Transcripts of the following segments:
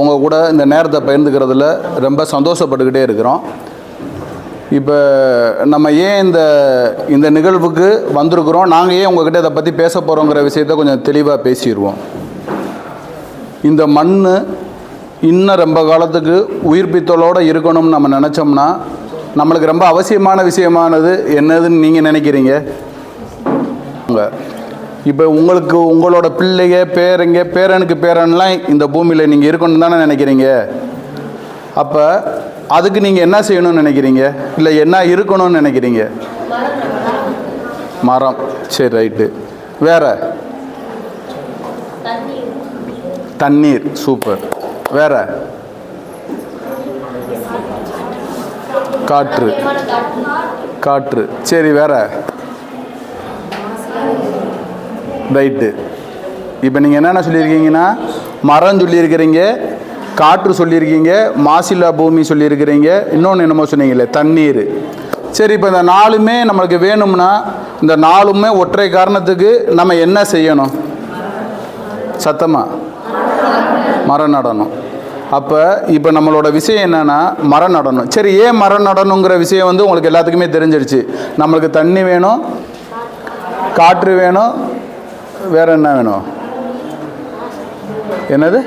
உங்கள் கூட இந்த நேரத்தை பகிர்ந்துக்கிறதுல ரொம்ப சந்தோஷப்பட்டுக்கிட்டே இருக்கிறோம். இப்போ நம்ம ஏன் இந்த இந்த நிகழ்வுக்கு வந்திருக்கிறோம்? நாங்கள் ஏன் உங்ககிட்ட இதை பற்றி பேச போகிறோங்கிற விஷயத்த கொஞ்சம் தெளிவாக பேசிடுவோம். இந்த மண் இன்னும் ரொம்ப காலத்துக்கு உயிர்ப்பித்தலோடு இருக்கணும்னு நம்ம நினச்சோம்னா நம்மளுக்கு ரொம்ப அவசியமான விஷயமானது என்னதுன்னு நீங்கள் நினைக்கிறீங்க? இப்போ உங்களுக்கு உங்களோட பிள்ளைங்க பேரங்க பேரனுக்கு பேரன்லாம் இந்த பூமியில் நீங்கள் இருக்கணும்னு தானே நினைக்கிறீங்க? அப்போ அதுக்கு நீங்கள் என்ன செய்யணும்னு நினைக்கிறீங்க? இல்லை என்ன இருக்கணும்னு நினைக்கிறீங்க? மரம். சரி ரைட்டு. வேற? தண்ணீர். சூப்பர். வேற? காற்று. காற்று. சரி வேற? ரைட்டு இப்போ நீங்கள் என்னென்ன சொல்லியிருக்கீங்கன்னா மரம் சொல்லியிருக்கிறீங்க காற்று சொல்லியிருக்கீங்க மாசில்லா பூமி சொல்லியிருக்கிறீங்க இன்னொன்று என்னமோ சொன்னீங்களே தண்ணீர். சரி இப்போ இந்த நாலுமே நம்மளுக்கு வேணும்னா இந்த நாலுமே ஒற்றை காரணத்துக்கு நம்ம என்ன செய்யணும்? சத்தமாக மரம் நடணும். அப்போ இப்போ நம்மளோட விஷயம் என்னென்னா மரம் நடணும். சரி ஏன் மரம் நடணுங்கிற விஷயம் வந்து உங்களுக்கு எல்லாத்துக்குமே தெரிஞ்சிடுச்சு நம்மளுக்கு தண்ணி வேணும் காற்று வேணும் வேற என்ன வேணும்? என்னது?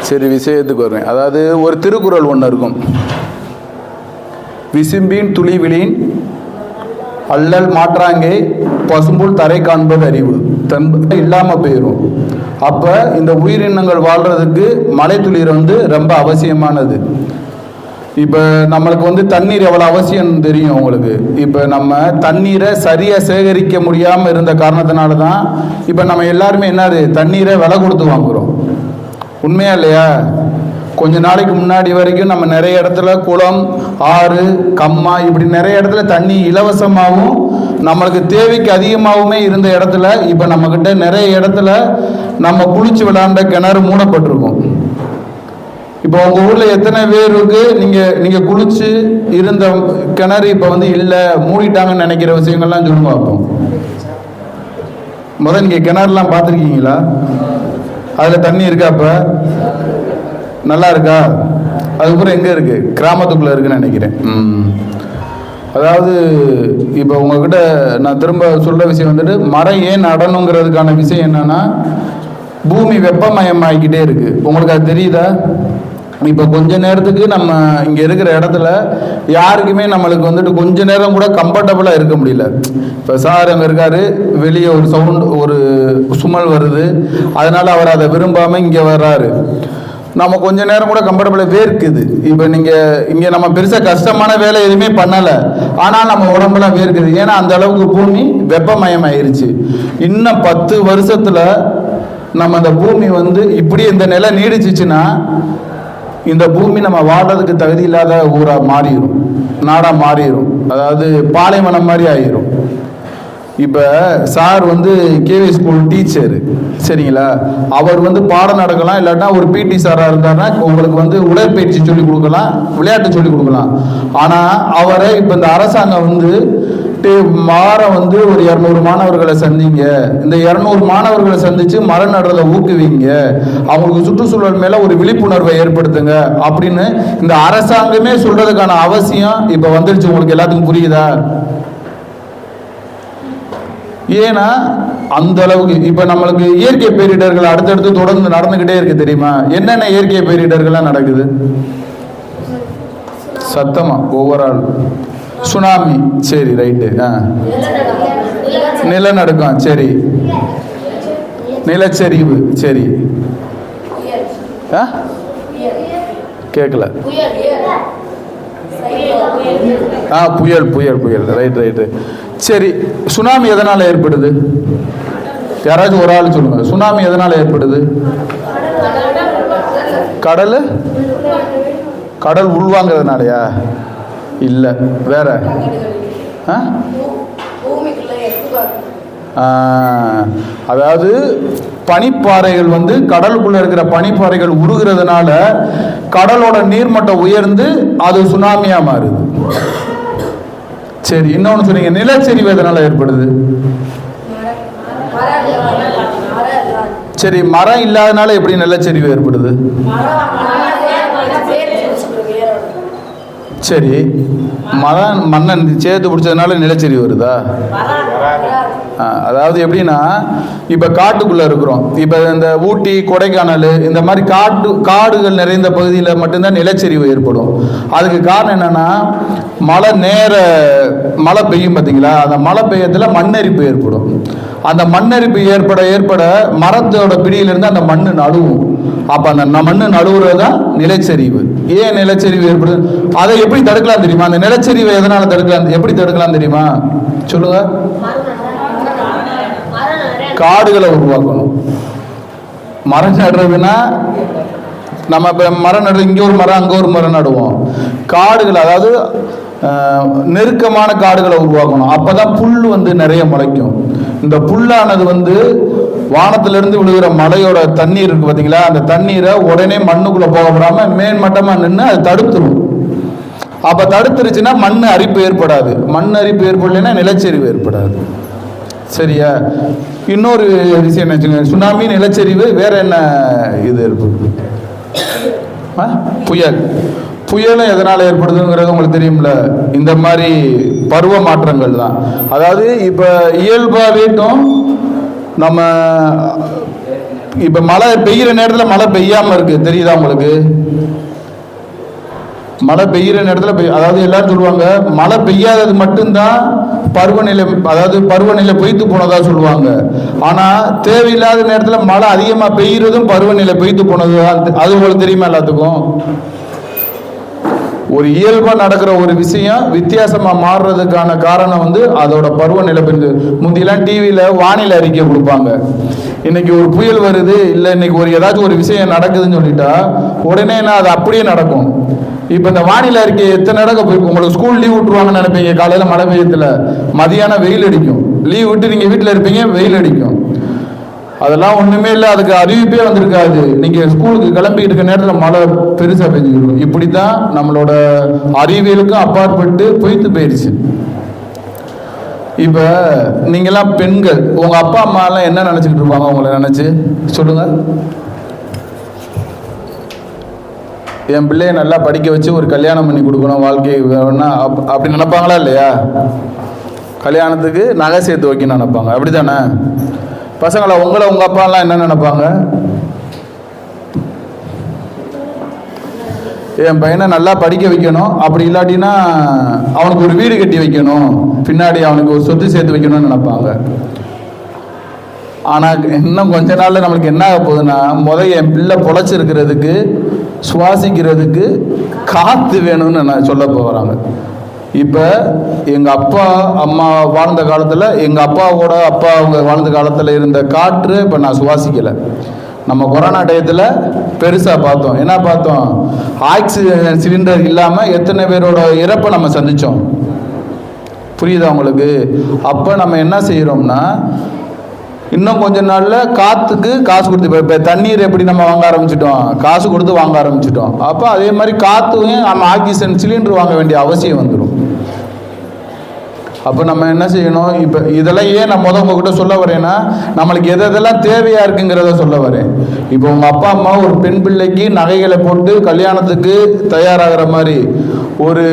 சரி விஷயத்துக்கு வருவேன். அதாவது ஒரு திருக்குறள் ஒன்று இருக்கும். விசும்பின் துளிவிலின் அல்லல் மாற்றாங்கே பசும்புல் தரை காண்பது அறிவு. தன் இல்லாமல் போயிடும் அப்போ இந்த உயிரினங்கள் வாழ்கிறதுக்கு மலை துளிர் வந்து ரொம்ப அவசியமானது. இப்போ நம்மளுக்கு வந்து தண்ணீர் எவ்வளோ அவசியம் தெரியும் உங்களுக்கு? இப்போ நம்ம தண்ணீரை சரியாக சேகரிக்க முடியாமல் இருந்த காரணத்தினால தான் இப்போ நம்ம எல்லாருமே என்னது தண்ணீரை விலை கொடுத்து வாங்குகிறோம் உண்மையா இல்லையா? கொஞ்ச நாளைக்கு முன்னாடி வரைக்கும் நம்ம நிறைய இடத்துல குளம் ஆறு கம்மா இப்படி நிறைய இடத்துல தண்ணி இலவசமாகவும் நம்மளுக்கு தேவைக்கு அதிகமாகவுமே இருந்த இடத்துல இப்போ நம்மக்கிட்ட நிறைய இடத்துல நம்ம குளிச்சு விளாண்ட கிணறு மூடப்பட்டிருக்கும். இப்போ உங்க ஊர்ல எத்தனை பேருக்கு நீங்க நீங்க குளிச்சு இருந்த கிணறு இப்ப வந்து இல்ல மூடிட்டாங்கன்னு நினைக்கிற விஷயங்கள்லாம் சொல்லுங்க பார்ப்போம் முதல் நீங்க கிணறுலாம் பார்த்துருக்கீங்களா? அதுல தண்ணி இருக்கா இப்போ நல்லா இருக்கா? அதுக்கப்புறம் எங்க இருக்கு? கிராமத்துக்குள்ள இருக்குன்னு நினைக்கிறேன். அதாவது இப்போ உங்ககிட்ட நான் திரும்ப சொல்ற விஷயம் வந்துட்டு மரம் ஏன் நடணுங்கிறதுக்கான விஷயம் என்னன்னா பூமி வெப்பமயமாகிக்கிட்டே இருக்கு. உங்களுக்கு அது தெரியுதா? இப்போ கொஞ்ச நேரத்துக்கு நம்ம இங்கே இருக்கிற இடத்துல யாருக்குமே நம்மளுக்கு வந்துட்டு கொஞ்ச நேரம் கூட கம்ஃபர்டபுளாக இருக்க முடியல. இப்போ சார் அங்கே இருக்காரு வெளியே ஒரு சவுண்ட் ஒரு சுமல் வருது. அதனால அவர் அதை விரும்பாமல் இங்கே வர்றாரு. நம்ம கொஞ்ச நேரம் கூட கம்ஃபர்டபுளாக வேர்க்குது. இப்போ நீங்கள் இங்கே நம்ம பெருசாக கஷ்டமான வேலை எதுவுமே பண்ணலை. ஆனால் நம்ம உடம்புலாம் வேர்க்குது. ஏன்னா அந்த அளவுக்கு பூமி வெப்பமயமாயிருச்சு. இன்னும் பத்து வருஷத்தில் நம்ம அந்த பூமி வந்து இப்படி இந்த நிலை நீடிச்சிச்சுன்னா இந்த பூமி நம்ம வாழ்றதுக்கு தகுதி இல்லாத ஊரா மாறிடும் நாடா மாறிடும் அதாவது பாலைவனம் மாதிரி ஆயிரும். இப்போ சார் வந்து கேவி ஸ்கூல் டீச்சர் சரிங்களா? அவர் வந்து பாடம் நடக்கலாம் இல்லாட்டா ஒரு பிடி சாராக இருந்தாருன்னா உங்களுக்கு வந்து உடற்பயிற்சி சொல்லி கொடுக்கலாம் விளையாட்டு சொல்லி கொடுக்கலாம். ஆனால் அவரை இப்போ இந்த அரசாங்கம் வந்து விட்டு வாரம் வந்து ஒரு இரநூறு மாணவர்களை சந்திங்க. இந்த இரநூறு மாணவர்களை சந்திச்சு மரம் நடுறதை ஊக்குவிங்க. அவங்களுக்கு சுற்றுச்சூழல் மேல ஒரு விழிப்புணர்வை ஏற்படுத்துங்க அப்படின்னு இந்த அரசாங்கமே சொல்றதுக்கான அவசியம் இப்ப வந்துருச்சு. உங்களுக்கு எல்லாத்துக்கும் புரியுதா? ஏன்னா அந்த அளவுக்கு இப்ப நம்மளுக்கு இயற்கை பேரிடர்கள் அடுத்தடுத்து தொடர்ந்து நடந்துகிட்டே இருக்கு தெரியுமா? என்னென்ன இயற்கை பேரிடர்கள்லாம் நடக்குது? சத்தமா ஓவரால் சுனாமி. சரி ரைட்டு ஆ. நிலநடுக்கம். சரி. நிலச்சரிவு. சரி. ஆ? கேட்கல ஆ புயல் புயல் புயல். ரைட் ரைட்டு சரி சுனாமி எதனால் ஏற்படுது? யாராச்சும் ஒரு ஆள் சொல்லுங்க. சுனாமி எதனால் ஏற்படுது? கடல்? கடல் உள்வாங்கிறதுனாலயா? இல்லை வேற. ஆ? அதாவது பனிப்பாறைகள் வந்து கடலுக்குள்ள இருக்கிற பனிப்பாறைகள் உருகிறதுனால கடலோட நீர்மட்டம் உயர்ந்து அது சுனாமியா மாறுது. சரி இன்னொன்று சொன்னீங்க நிலச்சரிவு எதனால ஏற்படுது. சரி மரம் இல்லாதனால எப்படி நிலச்சரிவு ஏற்படுது? சரி. மரம் மண்ணை சேர்த்து பிடிச்சதுனால நிலச்சரி வருதா? அதாவது எப்படின்னா இப்போ காட்டுக்குள்ளே இருக்கிறோம். இப்போ இந்த ஊட்டி கொடைக்கானல் இந்த மாதிரி காட்டு காடுகள் நிறைந்த பகுதியில் மட்டும்தான் நிலச்சரிவு ஏற்படும். அதுக்கு காரணம் என்னன்னா மழை நேர மழை பெய்யும் பார்த்தீங்களா அந்த மழை பெய்யத்தில் மண்ணரிப்பு ஏற்படும். அந்த மண்ணரிப்பு ஏற்பட ஏற்பட மரத்தோட பிடியிலிருந்து அந்த மண் நழுவும் அப்போ அந்த மண்ணு நழுவுறது தான் நிலச்சரிவு. ஏன் நிலச்சரிவு ஏற்படுது? அதை எப்படி தடுக்கலாம் தெரியுமா? அந்த நிலச்சரிவை எதனால தடுக்கலாம்? எப்படி தடுக்கலாம் தெரியுமா? சொல்லுங்க. காடுகளை உருவாக்கணும். மரம் நடுறதுன்னா நம்ம இப்போ மரம் நடுறது இங்கே ஒரு மரம் அங்கே ஒரு மரம் நடுவோம். காடுகள் அதாவது நெருக்கமான காடுகளை உருவாக்கணும். அப்போ தான் புல் வந்து நிறைய முளைக்கும். இந்த புல்லானது வந்து வானத்திலிருந்து விழுகிற மலையோட தண்ணீர் இருக்கு பார்த்தீங்களா அந்த தண்ணீரை உடனே மண்ணுக்குள்ளே போக விடாம மேன்மட்டமாக நின்று அது தடுத்துரும். அப்போ தடுத்துருச்சுன்னா மண் அரிப்பு ஏற்படாது. மண் அரிப்பு ஏற்படலைன்னா நிலச்சரிவு ஏற்படாது. சரியா? இன்னொரு விஷயம் என்ன வச்சுக்கோங்க சுனாமி நிலச்சரிவு வேற என்ன இது ஏற்படுது ஆ? புயல். புயலும் எதனால் ஏற்படுதுங்கிறது உங்களுக்கு தெரியும்ல. இந்த மாதிரி பருவ மாற்றங்கள் தான். அதாவது இப்போ இயல்பாகவேட்டும் நம்ம இப்போ மழை பெய்கிற நேரத்தில் மழை பெய்யாமல் இருக்கு. தெரியுதா உங்களுக்கு? மழை பெய்கிற நேரத்தில் பெய் அதாவது எல்லாரும் சொல்லுவாங்க மழை பெய்யாதது மட்டும்தான் பருவநிலை அதாவது பருவநிலை பொய்த்து போனதா சொல்லுவாங்க. ஆனா தேவையில்லாத நேரத்தில் மழை அதிகமாக பெய்கிறதும் பருவநிலை பொய்த்து போனது அது உங்களுக்கு தெரியுமா எல்லாத்துக்கும்? ஒரு இயல்பா நடக்கிற ஒரு விஷயம் வித்தியாசமா மாறுறதுக்கான காரணம் வந்து அதோட பருவநிலை பெறுது முந்தியெல்லாம் டிவியில வானிலை அறிக்கை கொடுப்பாங்க. இன்னைக்கு ஒரு புயல் வருது இல்லை இன்னைக்கு ஒரு ஏதாச்சும் ஒரு விஷயம் நடக்குதுன்னு சொல்லிட்டா உடனே நான் அது அப்படியே நடக்கும். இப்ப இந்த வானிலை அறிக்கை எத்தனை நடக்க போய் உங்களுக்கு ஸ்கூல் லீவ் விட்டுருவாங்கன்னு நினைப்பீங்க காலையில மழை பெய்யத்துல மதியானம் வெயில் அடிக்கும். லீவ் விட்டு நீங்க வீட்டில் இருப்பீங்க வெயில் அடிக்கும். அதெல்லாம் ஒண்ணுமே இல்லை அதுக்கு அறிவிப்பே வந்திருக்காது. நீங்க ஸ்கூலுக்கு கிளம்பிக்கிட்டு இருக்க நேரத்தில் மழை பெருசா பெஞ்சுக்கணும் இப்படித்தான் நம்மளோட அறிவியலுக்கும் அப்பாற்பட்டு பொய்த்து போயிடுச்சு. இப்ப நீங்கெல்லாம் பெண்கள் உங்க அப்பா அம்மா எல்லாம் என்ன நினைச்சுக்கிட்டு இருப்பாங்க உங்களை நினைச்சு? சொல்லுங்க. என் பிள்ளைய நல்லா படிக்க வச்சு ஒரு கல்யாணம் பண்ணி கொடுக்கணும் வாழ்க்கை வேணும்னா அப்- அப்படி நினைப்பாங்களா இல்லையா? கல்யாணத்துக்கு நகை சேர்த்து வைக்கணும்னு நினைப்பாங்க. அப்படிதானே பசங்களை உங்களை உங்க அப்பா எல்லாம் என்ன நினைப்பாங்க? என் பையனை நல்லா படிக்க வைக்கணும். அப்படி இல்லாட்டினா அவனுக்கு ஒரு வீடு கட்டி வைக்கணும். பின்னாடி அவனுக்கு ஒரு சொத்து சேர்த்து வைக்கணும்னு நினைப்பாங்க. ஆனா இன்னும் கொஞ்ச நாள்ல நம்மளுக்கு என்ன ஆக போகுதுன்னா முத என் பிள்ளை பொழைச்சிருக்கிறதுக்கு சுவாசிக்கிறதுக்கு காத்து வேணும்னு நான் சொல்ல போகிறாங்க இப்போ எங்கள் அப்பா அம்மா வாழ்ந்த காலத்தில் எங்கள் அப்பாவோட அப்பா அவங்க வாழ்ந்த காலத்தில் இருந்த காற்று இப்போ நான் சுவாசிக்கலை. நம்ம கொரோனா டயத்தில் பெருசாக பார்த்தோம். என்ன பார்த்தோம்? ஆக்சிஜன் சிலிண்டர் இல்லாமல் எத்தனை பேரோட இறப்பை நம்ம சந்தித்தோம் புரியுதா உங்களுக்கு? அப்போ நம்ம என்ன செய்கிறோம்னா இன்னும் கொஞ்ச நாளில் காற்றுக்கு காசு கொடுத்து இப்போ இப்போ தண்ணீர் எப்படி நம்ம வாங்க ஆரம்பிச்சிட்டோம்? காசு கொடுத்து வாங்க ஆரம்பிச்சிட்டோம். அப்போ அதே மாதிரி காற்று நம்ம ஆக்சிஜன் சிலிண்டர் வாங்க வேண்டிய அவசியம் வந்துடும் அப்போ நம்ம என்ன செய்யணும்? இப்போ இதெல்லாம் ஏன் நான் முத உங்ககிட்ட சொல்ல வரேன்னா நம்மளுக்கு எது எதெல்லாம் தேவையா இருக்குங்கிறத சொல்ல வரேன். இப்போ உங்க அப்பா அம்மா ஒரு பெண் பிள்ளைக்கு நகைகளை போட்டு கல்யாணத்துக்கு தயாராகிற மாதிரி ஒரு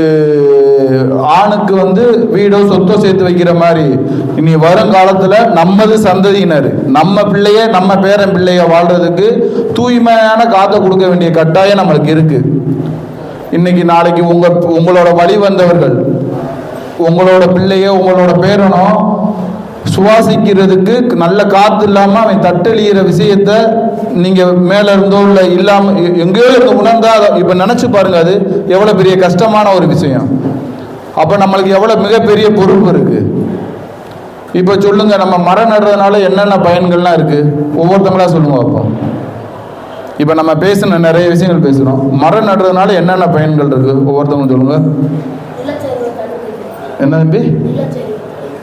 ஆணுக்கு வந்து வீடோ சொத்தோ சேர்த்து வைக்கிற மாதிரி இனி வருங்காலத்துல நமது சந்ததியினர் நம்ம பிள்ளைய நம்ம பேரன் பிள்ளைய வாழ்றதுக்கு தூய்மையான காத்தை கொடுக்க வேண்டிய கட்டாயம் நம்மளுக்கு இருக்கு. இன்னைக்கு நாளைக்கு உங்க உங்களோட வழி வந்தவர்கள் உங்களோட பிள்ளையோ உங்களோட பேரனோ சுவாசிக்கிறதுக்கு நல்ல காத்து இல்லாம அவன் தட்டெளிகிற விஷயத்த நீங்க மேல இருந்தோ இல்ல இல்லாம எங்கேயோ இருந்து உணர்ந்தா இப்போ இப்ப நினைச்சு பாருங்க அது எவ்வளவு பெரிய கஷ்டமான ஒரு விஷயம். அப்ப நம்மளுக்கு எவ்வளவு மிகப்பெரிய பொறுப்பு இருக்கு. இப்ப சொல்லுங்க நம்ம மரம் நடுறதுனால என்னென்ன பயன்கள்லாம் இருக்கு? ஒவ்வொருத்தங்களா சொல்லுங்க அப்போ. இப்ப நம்ம பேசின நிறைய விஷயங்கள் பேசுறோம். மரம் நடுறதுனால என்னென்ன பயன்கள் இருக்கு? ஒவ்வொருத்தவங்க சொல்லுங்க. என்ன தம்பி?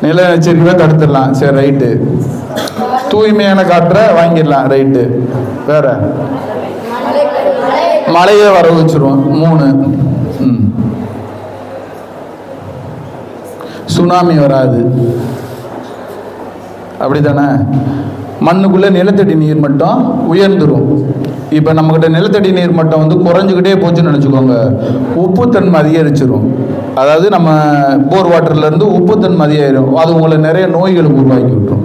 நிலச்சரிவை தடுத்துடலாம். சரி ரைட்டு தூய்மையான காற்றை வாங்கிடலாம். ரைட்டு வேற? மழையை வர வச்சிருவோம். மூணு. ம். சுனாமி வராது. அப்படிதானே? மண்ணுக்குள்ளே நிலத்தடி நீர் மட்டம் உயர்ந்துடும் இப்போ நம்மக்கிட்ட நிலத்தடி நீர் மட்டம் வந்து குறைஞ்சிக்கிட்டே போச்சுன்னு நினச்சிக்கோங்க. உப்புத்தன்மை அதிகரிச்சிரும். அதாவது நம்ம போர் வாட்டர்லேருந்து உப்புத்தன் மதியாயிரும். அது உங்களை நிறைய நோய்களுக்கு உருவாக்கி விட்டுரும்.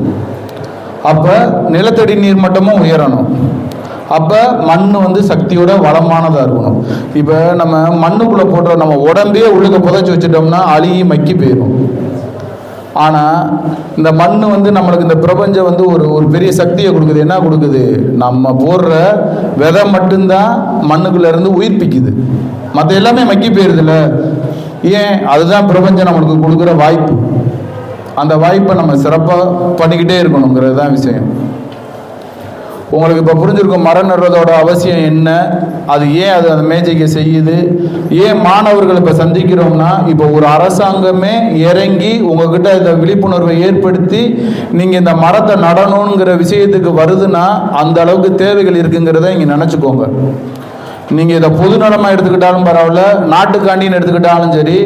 அப்போ நிலத்தடி நீர் மட்டமும் உயரணும். அப்போ மண் வந்து சக்தியோட வளமானதாக இருக்கணும். இப்போ நம்ம மண்ணுக்குள்ளே போடுற நம்ம உடம்பே உள்ளுக்க புதைச்சி வச்சுட்டோம்னா அழுகி மக்கி போயிடும் ஆனால் இந்த மண் வந்து நம்மளுக்கு இந்த பிரபஞ்சம் வந்து ஒரு ஒரு பெரிய சக்தியை கொடுக்குது. என்ன கொடுக்குது? நம்ம போடுற விதை மட்டும்தான் மண்ணுக்குள்ளேருந்து உயிர்ப்பிக்குது. மற்ற எல்லாமே மக்கி போயிடுதுல்ல ஏன்? அதுதான் பிரபஞ்சம் நம்மளுக்கு கொடுக்குற வாய்ப்பு. அந்த வாய்ப்பை நம்ம சிறப்பாக பண்ணிக்கிட்டே இருக்கணுங்கிறது தான் விஷயம். உங்களுக்கு இப்போ புரிஞ்சிருக்கும் மரம் நடுறதோட அவசியம் என்ன? அது ஏன் அது அந்த மேஜைக்கு செய்யுது? ஏன் மாணவர்கள் இப்போ சந்திக்கிறோம்னா இப்போ ஒரு அரசாங்கமே இறங்கி உங்ககிட்ட இந்த விழிப்புணர்வை ஏற்படுத்தி நீங்கள் இந்த மரத்தை நடணுங்கிற விஷயத்துக்கு வருதுன்னா அந்த அளவுக்கு தேவைகள் இருக்குங்கிறத இங்கே நினச்சிக்கோங்க. நீங்கள் இதை பொது நலமாக எடுத்துக்கிட்டாலும் பரவாயில்ல நாட்டுக்காண்டின்னு எடுத்துக்கிட்டாலும் சரி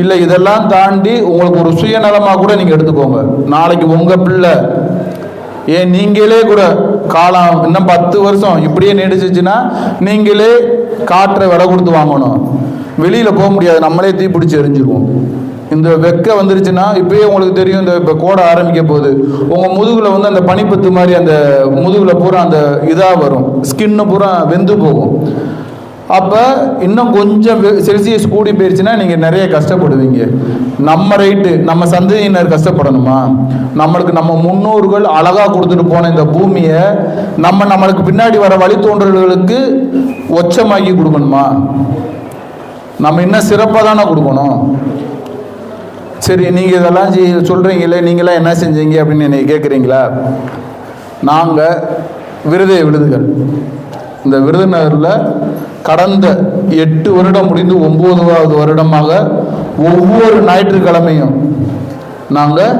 இல்லை இதெல்லாம் தாண்டி உங்களுக்கு ஒரு சுயநலமாக கூட நீங்கள் எடுத்துக்கோங்க. நாளைக்கு உங்கள் பிள்ளை ஏன் நீங்களே கூட காலம் இன்னும் பத்து வருஷம் இப்படியே நீடிச்சிச்சுன்னா நீங்களே காற்றை விலை கொடுத்து வாங்கணும். வெளியில் போக முடியாது நம்மளே தீப்பிடிச்சு எரிஞ்சிருவோம். இந்த வெக்க வந்துருச்சுன்னா இப்பயே உங்களுக்கு தெரியும் இந்த இப்போ கோடை ஆரம்பிக்க போகுது. உங்கள் முதுகில் வந்து அந்த பனிப்பத்து மாதிரி அந்த முதுகில் பூரா அந்த இதாக வரும். ஸ்கின்னு பூரா வெந்து போகும். அப்போ இன்னும் கொஞ்சம் செல்சியஸ் கூடி போயிருச்சுன்னா நீங்கள் நிறைய கஷ்டப்படுவீங்க. நம்ம ரைட்டு நம்ம சந்ததியினர் கஷ்டப்படணுமா? நம்மளுக்கு நம்ம முன்னோர்கள் அழகாக கொடுத்துட்டு போன இந்த பூமியை நம்ம நம்மளுக்கு பின்னாடி வர வழித்தோன்றல்களுக்கு ஒச்சமாக்கி கொடுக்கணுமா? நம்ம இன்னும் சிறப்பாக தானே கொடுக்கணும். சரி நீங்கள் இதெல்லாம் சொல்கிறீங்களே நீங்களாம் என்ன செஞ்சீங்க அப்படின்னு என்னை கேட்குறீங்களா நாங்கள் விருதை விருதுகள். இந்த விருதுநகரில் கடந்த எட்டு வருடம் முடிந்து ஒம்போதாவது வருடமாக ஒவ்வொரு ஞாயிற்றுக்கிழமையும் நாங்கள்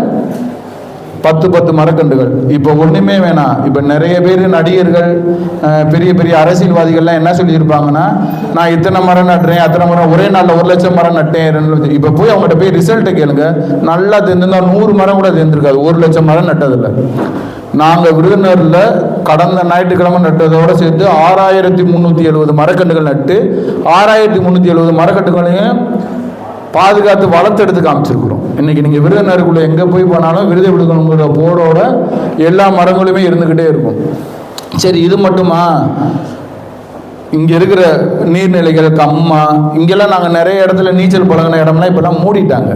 பத்து பத்து மரக்கன்றுகள். இப்போ ஒன்றுமே வேணாம். இப்போ நிறைய பேர் நடிகர்கள் பெரிய பெரிய அரசியல்வாதிகள்லாம் என்ன சொல்லியிருப்பாங்கன்னா நான் இத்தனை மரம் நட்டுறேன் அத்தனை மரம் ஒரே நாளில் ஒரு லட்சம் மரம் நட்டேன் ரெண்டு லட்சம் இப்போ போய் அவங்கள்ட்ட போய் ரிசல்ட்டை கேளுங்க. நல்லா தெரிஞ்சிருந்தா நூறு மரம் கூட தெரிஞ்சிருக்காது ஒரு லட்சம் மரம் நட்டதில்ல. நாங்கள் விருதுநகரில் கடந்த ஞாயிற்றுக்கிழமை நட்டதோடு சேர்த்து ஆறாயிரத்தி முந்நூற்றி எழுபது மரக்கன்றுகள் நட்டு ஆறாயிரத்தி முந்நூற்றி எழுபது மரக்கன்றுகளையும் பாதுகாத்து வளர்த்தெடுத்து காமிச்சிருக்கிறோம். இன்னைக்கு நீங்கள் விருதுநகருக்குள்ள எங்கே போய் போனாலும் விருதை விடுக்கணுங்கிற போரோட எல்லா மரங்களுமே இருந்துக்கிட்டே இருக்கும். சரி இது மட்டுமா? இங்கே இருக்கிற நீர்நிலைகள் கம்மா இங்கெல்லாம் நாங்கள் நிறைய இடத்துல நீச்சல் பழகின இடம்லாம் இப்போலாம் மூடிட்டாங்க.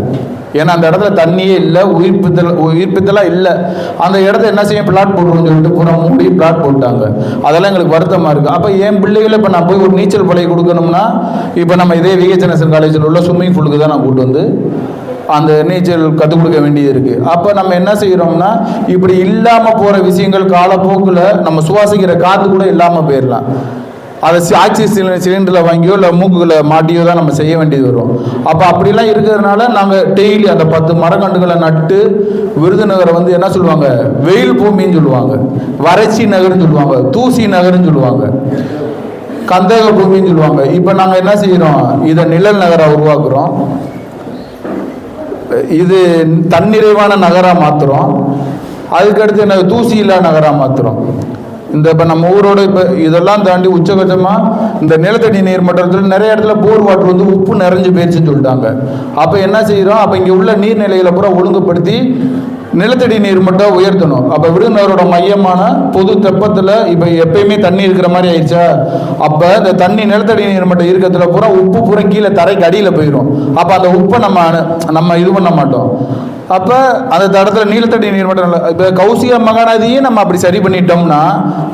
ஏன்னா அந்த இடத்துல தண்ணியே இல்லை உயிர்ப்பித்தல் உயிர்ப்பித்தலாம் இல்லை. அந்த இடத்த என்ன செய்யும் பிளாட் போடுறோம்னு சொல்லிட்டு பூரா மூடி பிளாட் போட்டாங்க. அதெல்லாம் எங்களுக்கு வருத்தமாக இருக்குது அப்போ என் பிள்ளைகளை இப்போ நான் போய் ஒரு நீச்சல் பழகி கொடுக்கணும்னா இப்போ நம்ம இதே விகேச்சனசன் காலேஜில் உள்ள ஸ்விம்மிங் பூலுக்கு தான் நான் கூட்டு வந்து அந்த நீச்சல் கற்றுக் கொடுக்க வேண்டியது இருக்குது அப்போ நம்ம என்ன செய்கிறோம்னா இப்படி இல்லாமல் போகிற விஷயங்கள் காலப்போக்கில் நம்ம சுவாசிக்கிற காற்று கூட இல்லாமல் போயிடலாம் அதை ஆக்சிஜன் சிலிண்டரில் வாங்கியோ இல்லை மூக்குகளை மாட்டியோ தான் நம்ம செய்ய வேண்டியது வரும். அப்போ அப்படிலாம் இருக்கிறதுனால நாங்கள் டெய்லி அந்த பத்து மரக்கன்றுகளை நட்டு விருதுநகரை வந்து என்ன சொல்லுவாங்க? வெயில் பூமின்னு சொல்லுவாங்க. வறட்சி நகர்னு சொல்லுவாங்க. தூசி நகர்னு சொல்லுவாங்க. கந்தக பூமின்னு சொல்லுவாங்க. இப்போ நாங்கள் என்ன செய்கிறோம் இதை நிழல் நகராக உருவாக்குறோம். இது தன்னிறைவான நகராக மாற்றுறோம் அதுக்கடுத்து என்ன தூசி இல்லா நகராக மாற்றுறோம் இந்த இப்போ நம்ம ஊரோட இப்போ இதெல்லாம் தாண்டி உச்சகட்டமாக இந்த நிலத்தடி நீர் மட்டத்தில் நிறைய இடத்துல போர் வாட்டர் வந்து உப்பு நிறைஞ்சு போயிடுச்சுன்னு சொல்லிட்டாங்க. அப்போ என்ன செய்கிறோம் அப்போ இங்கே உள்ள நீர்நிலைகளை பூரா ஒழுங்குபடுத்தி நிலத்தடி நீர் மட்டம் உயர்த்தணும். அப்போ விருதுநகரோட மையமான பொது தெப்பத்தில் இப்போ எப்பயுமே தண்ணி இருக்கிற மாதிரி ஆயிடுச்சா? அப்போ இந்த தண்ணி நிலத்தடி நீர் மட்டம் இருக்கிறதுல பூரா உப்பு பூரா கீழே தரைக்கு அடியில் போயிடும் அப்போ அந்த உப்பை நம்ம நம்ம இது பண்ண மாட்டோம். அப்போ அந்த தடத்தில் நீலத்தடி நீர் மட்டம் இல்லை இப்போ கௌசிக மகாநதியை நம்ம அப்படி சரி பண்ணிட்டோம்னா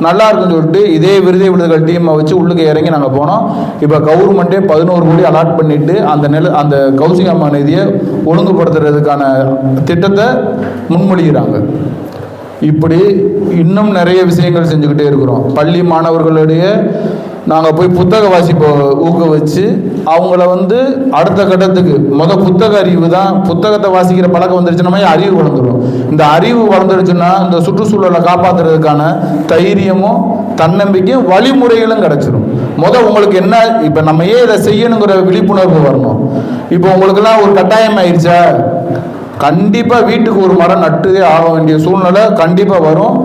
நல்லா இருக்குன்னு சொல்லிட்டு இதே விருதை விடுதல் டீமை வச்சு உள்ளுக்கு இறங்கி நாங்கள் போனோம். இப்போ கவர்மெண்ட்டே பதினோரு கோடி அலாட் பண்ணிட்டு அந்த நில அந்த கௌசிக மகாநதியை ஒழுங்குபடுத்துறதுக்கான திட்டத்தை முன்மொழிகிறாங்க. இப்படி இன்னும் நிறைய விஷயங்கள் செஞ்சுக்கிட்டே இருக்கிறோம். பள்ளி மாணவர்களுடைய நாங்கள் போய் புத்தக வாசிப்பை ஊக்குவிச்சு அவங்கள வந்து அடுத்த கட்டத்துக்கு முத புத்தக அறிவு தான் புத்தகத்தை வாசிக்கிற பழக்கம் வந்துருச்சுன்னா அறிவு வளர்ந்துடும் இந்த அறிவு வளர்ந்துருச்சுன்னா இந்த சுற்றுச்சூழலை காப்பாற்றுறதுக்கான தைரியமும் தன்னம்பிக்கையும் வழிமுறைகளும் கிடைச்சிடும் முத உங்களுக்கு என்ன இப்போ நம்ம ஏன் இதை செய்யணுங்கிற விழிப்புணர்வு வரணும். இப்போ உங்களுக்கெல்லாம் ஒரு கட்டாயம் ஆயிடுச்சா கண்டிப்பாக வீட்டுக்கு ஒரு மரம் நட்டுதே ஆக வேண்டிய சூழ்நிலை கண்டிப்பாக வரும்.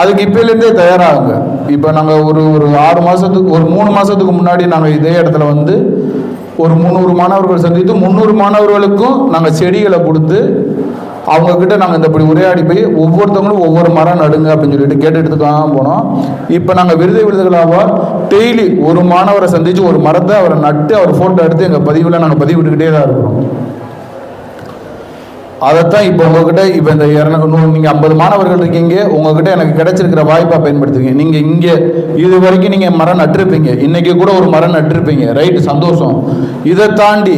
அதுக்கு இப்போலேருந்தே தயாராகுங்க. இப்போ நாங்கள் ஒரு ஒரு ஆறு மாதத்துக்கு ஒரு மூணு மாதத்துக்கு முன்னாடி நாங்கள் இதே இடத்துல வந்து ஒரு முந்நூறு மாணவர்கள் சந்தித்து முந்நூறு மாணவர்களுக்கும் நாங்கள் செடிகளை கொடுத்து அவங்கக்கிட்ட நாங்கள் இந்த இப்படி உரையாடி போய் ஒவ்வொருத்தவங்களும் ஒவ்வொரு மரம் நடுங்க அப்படின்னு சொல்லிட்டு கேட்டுட்டுக்காக போனோம். இப்போ நாங்கள் விருது விருதுகளாக டெய்லி ஒரு மாணவரை சந்தித்து ஒரு மரத்தை அவரை நட்டு அவர் ஃபோட்டோ எடுத்து எங்கள் பதிவில் நாங்கள் பதிவிட்டுக்கிட்டே தான் இருக்கிறோம். அதைத்தான் இப்போ உங்ககிட்ட இப்போ இந்த இரநூறு நீங்கள் ஐம்பது மாணவர்கள் இருக்கீங்க உங்ககிட்ட எனக்கு கிடைச்சிருக்கிற வாய்ப்பை பயன்படுத்துங்க நீங்கள் இங்கே இது வரைக்கும் நீங்கள் மரம் நட்டிருப்பீங்க. இன்னைக்கு கூட ஒரு மரம் நட்டிருப்பீங்க. ரைட்டு சந்தோஷம். இதை தாண்டி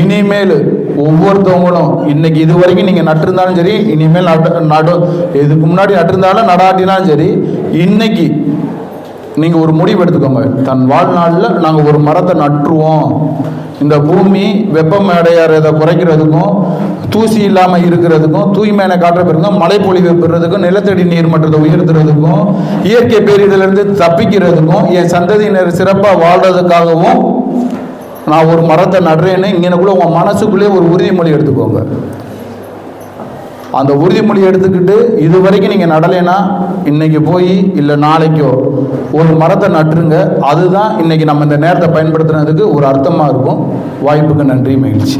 இனிமேல் ஒவ்வொருத்தவங்களும் இன்னைக்கு இது வரைக்கும் நீங்கள் நட்டிருந்தாலும் சரி இனிமேல் நட்டு நடு இதுக்கு முன்னாடி நட்டிருந்தாலும் நடாட்டினாலும் சரி இன்னைக்கு நீங்கள் ஒரு முடிவு எடுத்துக்கோங்க. தன் வாழ்நாளில் நாங்கள் ஒரு மரத்தை நட்டுருவோம். இந்த பூமி வெப்பம் அடையாறதை குறைக்கிறதுக்கும் தூசி இல்லாமல் இருக்கிறதுக்கும் தூய்மையான காற்றை பெறுக்கும் பொழிவு பெறுறதுக்கும் நிலத்தடி நீர் மட்டத்தை உயர்த்துறதுக்கும் இயற்கை பேரிடர்லேருந்து தப்பிக்கிறதுக்கும் என் சந்ததியினர் சிறப்பாக வாழ்றதுக்காகவும் நான் ஒரு மரத்தை நடுறேன்னு இங்கனக்குள்ள உங்கள் மனசுக்குள்ளேயே ஒரு உறுதிமொழி எடுத்துக்கோங்க. அந்த உறுதிமொழி எடுத்துக்கிட்டு இது வரைக்கும் நீங்கள் நடலைன்னா இன்னைக்கு போய் இல்லை நாளைக்கோ ஒரு மரத்தை நட்டுருங்க. அதுதான் இன்னைக்கு நம்ம இந்த நேரத்தை பயன்படுத்துறதுக்கு ஒரு அர்த்தமாக இருக்கும். வாய்ப்புக்கு நன்றி மகிழ்ச்சி.